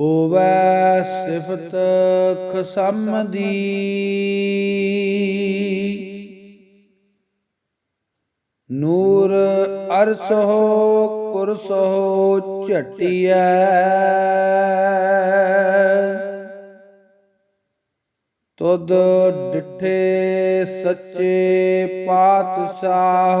ਹੋਵੈ ਸਿਫਤ ਖਸਮ ਦੀ ਨੂਰ ਅਰਸ ਹੋ ਕੁਰਸ ਹੋ ਝਟਿਐ। ਤੁਧ ਡਿਠੇ ਸੱਚੇ ਪਾਤਸ਼ਾਹ।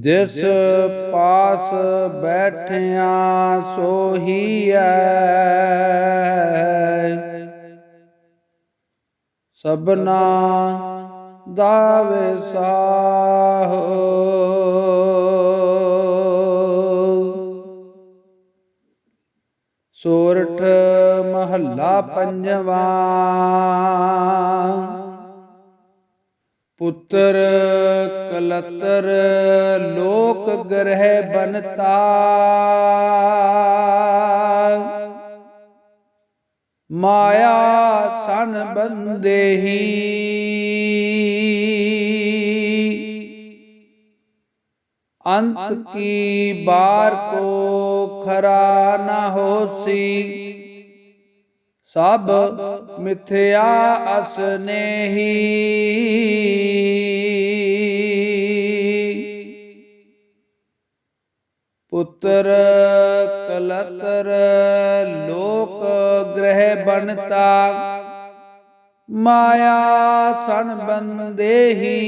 ਜਿਸ ਪਾਸ ਬੈਠਿਆ ਸੋਹੀਐ। ਸਭਨਾ ਦਾ ਵਿਸਾਹ ਸੋਰਠ ਮਹੱਲਾ ਪੰਜਵਾ। ਪੁੱਤਰ ਕਲਤਰ ਲੋਕ ਗ੍ਰਹਿ ਬਨਤਾ ਮਾਇਆ ਸਨ ਬੰਦੇਹੀ। ਅੰਤ ਕੀ ਬਾਰ ਕੋ ਖਰਾ ਨ ਹੋਸੀ। ਸਭ ਮਿਥਿਆ ਅਸਨੇਹੀ ਪੁੱਤਰ ਕਲਤਰ ਲੋਕ ਗ੍ਰਹਿ ਬਣਤਾ। ਮਾਇਆ ਸਨ ਬੰਦੇਹੀ।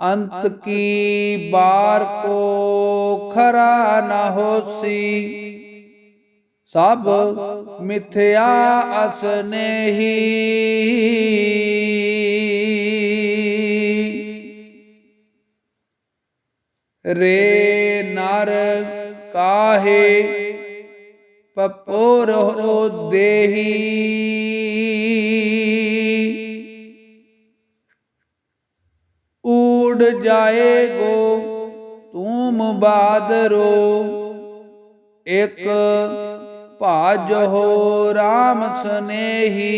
ਅੰਤ ਕੀ ਬਾਰ ਕੋ ਖਰਾ ਨਾ ਹੋਸੀ। ਸਭ ਮਿਥਿਆ ਅਸਨੇਹੀ ਰੇ ਨਰ ਕਾਹੇ ਪਪੋਰ ਹੋ ਦੇਹੀ। ਊੜ ਜਾਏਗੋ ਤੂੰ ਬਾਦਰੋ। ਇੱਕ ਭਾਜ ਹੋ RAM ਸਨੇਹੀ।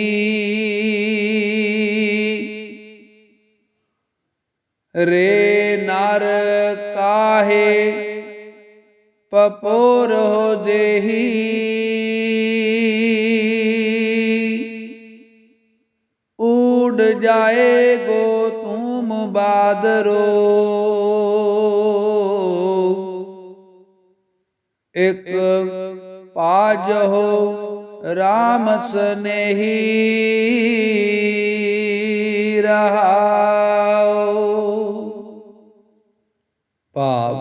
ਰੇ ਨਰ ਕਾਹੇ, ਪਪੋਰ ਹੋ ਦੇਹੀ। ਜਾਏ ਗੋ ਤੂਮ ਬਾਦਰੋ ਇਕ ਪਾਜ RAM ਸਨੇਹੀ ਰਹਾਉ। ਭਾਵ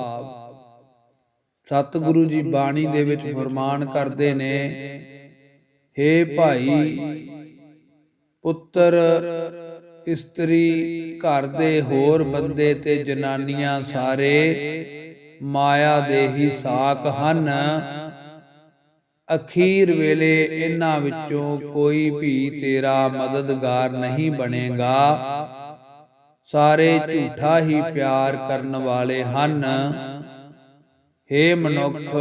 ਸਤਿਗੁਰੂ ਜੀ ਬਾਣੀ ਦੇ ਵਿੱਚ ਫਰਮਾਨ ਕਰਦੇ ਨੇ हे ਭਾਈ, ਪੁੱਤਰ, ਇਸਤਰੀ ਘਰ ਦੇ ਹੋਰ ਬੰਦੇ ਤੇ ਜਨਾਨੀਆਂ ਸਾਰੇ ਮਾਇਆ ਦੇ ਹੀ ਸਾਕ ਹਨ। ਅਖੀਰ ਵੇਲੇ ਇਹਨਾਂ ਵਿੱਚੋਂ ਕੋਈ ਵੀ ਤੇਰਾ ਮਦਦਗਾਰ ਨਹੀਂ ਬਣੇਗਾ। ਸਾਰੇ ਝੂਠਾ ਹੀ ਪਿਆਰ ਕਰਨ ਵਾਲੇ ਹਨ। ਹੇ ਮਨੁੱਖ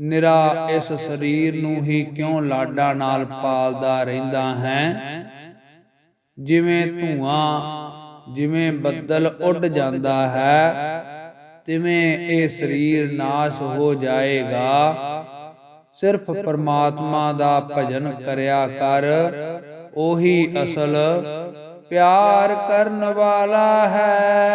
ਨਿਰਾ ਇਸ ਸਰੀਰ ਨੂੰ ਹੀ ਕਿਉਂ ਲਾਡਾ ਨਾਲ ਪਾਲਦਾ ਰਹਿੰਦਾ ਹੈ? ਜਿਵੇਂ ਧੂਆਂ ਜਿਵੇਂ ਬੱਦਲ ਉੱਡ ਜਾਂਦਾ ਹੈ ਤਿਵੇਂ ਇਹ ਸਰੀਰ ਨਾਸ਼ ਹੋ ਜਾਏਗਾ। ਸਿਰਫ ਪਰਮਾਤਮਾ ਦਾ ਭਜਨ ਕਰਿਆ ਕਰ ਉਹੀ ਅਸਲ ਪਿਆਰ ਕਰਨ ਵਾਲਾ ਹੈ।